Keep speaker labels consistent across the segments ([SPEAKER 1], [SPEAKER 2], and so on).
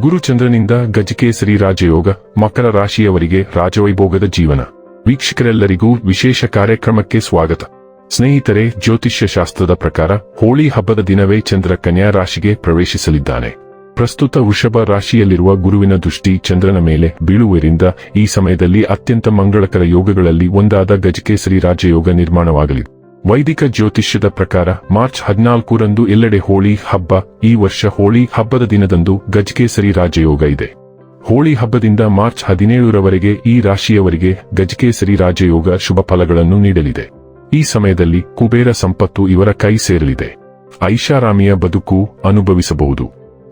[SPEAKER 1] ಗುರುಚಂದ್ರನಿಂದ ಗಜಕೇಸರಿ ರಾಜಯೋಗ, ಮಕರ ರಾಶಿಯವರಿಗೆ ರಾಜವೈಭೋಗದ ಜೀವನ. ವೀಕ್ಷಕರೆಲ್ಲರಿಗೂ ವಿಶೇಷ ಕಾರ್ಯಕ್ರಮಕ್ಕೆ ಸ್ವಾಗತ. ಸ್ನೇಹಿತರೆ, ಜ್ಯೋತಿಷ್ಯ ಶಾಸ್ತ್ರದ ಪ್ರಕಾರ ಹೋಳಿ ಹಬ್ಬದ ದಿನವೇ ಚಂದ್ರ ಕನ್ಯಾ ರಾಶಿಗೆ ಪ್ರವೇಶಿಸಲಿದ್ದಾನೆ. ಪ್ರಸ್ತುತ ವೃಷಭ ರಾಶಿಯಲ್ಲಿರುವ ಗುರುವಿನ ದೃಷ್ಟಿ ಚಂದ್ರನ ಮೇಲೆ ಬೀಳುವುದರಿಂದ ಈ ಸಮಯದಲ್ಲಿ ಅತ್ಯಂತ ಮಂಗಳಕರ ಯೋಗಗಳಲ್ಲಿ ಒಂದಾದ ಗಜಕೇಸರಿ ರಾಜಯೋಗ ನಿರ್ಮಾಣವಾಗಲಿದೆ ವೈದಿಕ ಜ್ಯೋತಿಷ್ಯದ ಪ್ರಕಾರ ಮಾರ್ಚ್ ಹದಿನಾಲ್ಕರಂದು ಎಲ್ಲೆಡೆ ಹೋಳಿ ಹಬ್ಬ. ಈ ವರ್ಷ ಹೋಳಿ ಹಬ್ಬದ ದಿನದಂದು ಗಜಕೇಸರಿ ರಾಜಯೋಗ ಇದೆ. ಹೋಳಿ ಹಬ್ಬದಿಂದ ಮಾರ್ಚ್ ಹದಿನೇಳರವರೆಗೆ ಈ ರಾಶಿಯವರಿಗೆ ಗಜಕೇಸರಿ ರಾಜಯೋಗ ಶುಭ ಫಲಗಳನ್ನು ನೀಡಲಿದೆ. ಈ ಸಮಯದಲ್ಲಿ ಕುಬೇರ ಸಂಪತ್ತು ಇವರ ಕೈ ಸೇರಲಿದೆ. ಐಷಾರಾಮಿಯ ಬದುಕು ಅನುಭವಿಸಬಹುದು.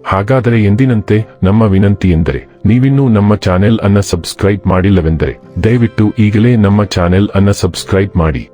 [SPEAKER 1] ಹಾಗಾದರೆ ಎಂದಿನಂತೆ ನಮ್ಮ ವಿನಂತಿ ಎಂದರೆ, ನೀವಿನ್ನೂ ನಮ್ಮ ಚಾನೆಲ್ ಅನ್ನ ಸಬ್ಸ್ಕ್ರೈಬ್ ಮಾಡಿಲ್ಲವೆಂದರೆ, ದಯವಿಟ್ಟು ಈಗಲೇ ನಮ್ಮ ಚಾನೆಲ್ ಅನ್ನ ಸಬ್ಸ್ಕ್ರೈಬ್ ಮಾಡಿ.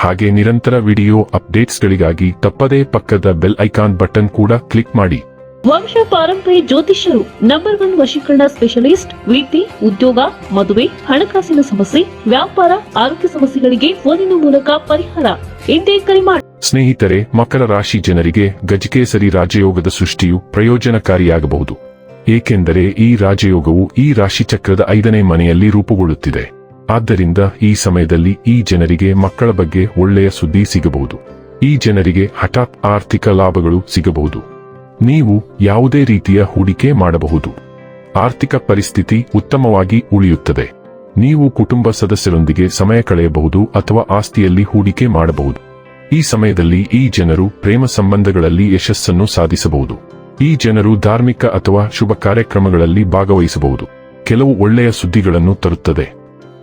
[SPEAKER 1] ಹಾಗೆ ನಿರಂತರ ವಿಡಿಯೋ ಅಪ್ಡೇಟ್ಸ್ಗಳಿಗಾಗಿ ತಪ್ಪದೇ ಪಕ್ಕದ ಬೆಲ್ ಐಕಾನ್ ಬಟನ್ ಕೂಡ ಕ್ಲಿಕ್ ಮಾಡಿ.
[SPEAKER 2] ವಂಶ ಪಾರಂಪರಿ ಜ್ಯೋತಿಷ್ಯರು ನಂಬರ್ ಒನ್ ವಶೀಕರಣ ಸ್ಪೆಷಲಿಸ್ಟ್ ವೃತ್ತಿ ಉದ್ಯೋಗ ಮದುವೆ ಹಣಕಾಸಿನ ಸಮಸ್ಯೆ ವ್ಯಾಪಾರ ಆರೋಗ್ಯ ಸಮಸ್ಯೆಗಳಿಗೆ ಫೋನಿನ ಮೂಲಕ ಪರಿಹಾರ. ಇಂದೇ ಕರೆ ಮಾಡಿ
[SPEAKER 1] ಸ್ನೇಹಿತರೆ ಮಕರ ರಾಶಿ ಜನರಿಗೆ ಗಜಕೇಸರಿ ರಾಜಯೋಗದ ಸೃಷ್ಟಿಯು ಪ್ರಯೋಜನಕಾರಿಯಾಗಬಹುದು. ಏಕೆಂದರೆ ಈ ರಾಜಯೋಗವು ಈ ರಾಶಿ ಚಕ್ರದ ಐದನೇ ಮನೆಯಲ್ಲಿ ರೂಪುಗೊಳ್ಳುತ್ತಿದೆ. ಆದ್ದರಿಂದ ಈ ಸಮಯದಲ್ಲಿ ಈ ಜನರಿಗೆ ಮಕ್ಕಳ ಬಗ್ಗೆ ಒಳ್ಳೆಯ ಸುದ್ದಿ ಸಿಗಬಹುದು. ಈ ಜನರಿಗೆ ಹಠಾತ್ ಆರ್ಥಿಕ ಲಾಭಗಳು ಸಿಗಬಹುದು. ನೀವು ಯಾವುದೇ ರೀತಿಯ ಹೂಡಿಕೆ ಮಾಡಬಹುದು. ಆರ್ಥಿಕ ಪರಿಸ್ಥಿತಿ ಉತ್ತಮವಾಗಿ ಉಳಿಯುತ್ತದೆ. ನೀವು ಕುಟುಂಬ ಸದಸ್ಯರೊಂದಿಗೆ ಸಮಯ ಕಳೆಯಬಹುದು ಅಥವಾ ಆಸ್ತಿಯಲ್ಲಿ ಹೂಡಿಕೆ ಮಾಡಬಹುದು. ಈ ಸಮಯದಲ್ಲಿ ಈ ಜನರು ಪ್ರೇಮ ಸಂಬಂಧಗಳಲ್ಲಿ ಯಶಸ್ಸನ್ನು ಸಾಧಿಸಬಹುದು. ಈ ಜನರು ಧಾರ್ಮಿಕ ಅಥವಾ ಶುಭ ಕಾರ್ಯಕ್ರಮಗಳಲ್ಲಿ ಭಾಗವಹಿಸಬಹುದು. ಕೆಲವು ಒಳ್ಳೆಯ ಸುದ್ದಿಗಳನ್ನು ತರುತ್ತದೆ.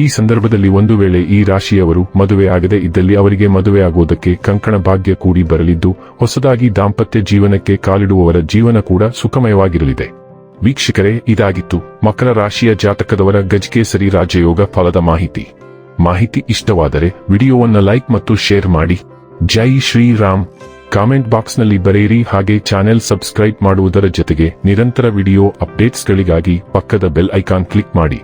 [SPEAKER 1] ಈ ಸಂದರ್ಭದಲ್ಲಿ ಒಂದು ವೇಳೆ ಈ ರಾಶಿಯವರು ಮದುವೆ ಆಗದೆ ಇದ್ದಲ್ಲಿ ಅವರಿಗೆ ಮದುವೆ ಆಗುವುದಕ್ಕೆ ಕಂಕಣ ಭಾಗ್ಯ ಕೂಡಿ ಬರಲಿದ್ದು, ಹೊಸದಾಗಿ ದಾಂಪತ್ಯ ಜೀವನಕ್ಕೆ ಕಾಲಿಡುವವರ ಜೀವನ ಕೂಡ ಸುಖಮಯವಾಗಿರಲಿದೆ. ವೀಕ್ಷಕರೇ, ಇದಾಗಿತ್ತು ಮಕರ ರಾಶಿಯ ಜಾತಕದವರ ಗಜಕೇಸರಿ ರಾಜಯೋಗ ಫಲದ ಮಾಹಿತಿ. ಮಾಹಿತಿ ಇಷ್ಟವಾದರೆ ವಿಡಿಯೋವನ್ನ ಲೈಕ್ ಮತ್ತು ಶೇರ್ ಮಾಡಿ. ಜೈ ಶ್ರೀರಾಮ್. ಕಾಮೆಂಟ್ ಬಾಕ್ಸ್ನಲ್ಲಿ ಬರೆಯಿರಿ ಹಾಗೆ ಚಾನೆಲ್ ಸಬ್ಸ್ಕ್ರೈಬ್ ಮಾಡುವುದರ ಜೊತೆಗೆ ನಿರಂತರ ವಿಡಿಯೋ ಅಪ್ಡೇಟ್ಸ್ಗಳಿಗಾಗಿ ಪಕ್ಕದ ಬೆಲ್ ಐಕಾನ್ ಕ್ಲಿಕ್ ಮಾಡಿ.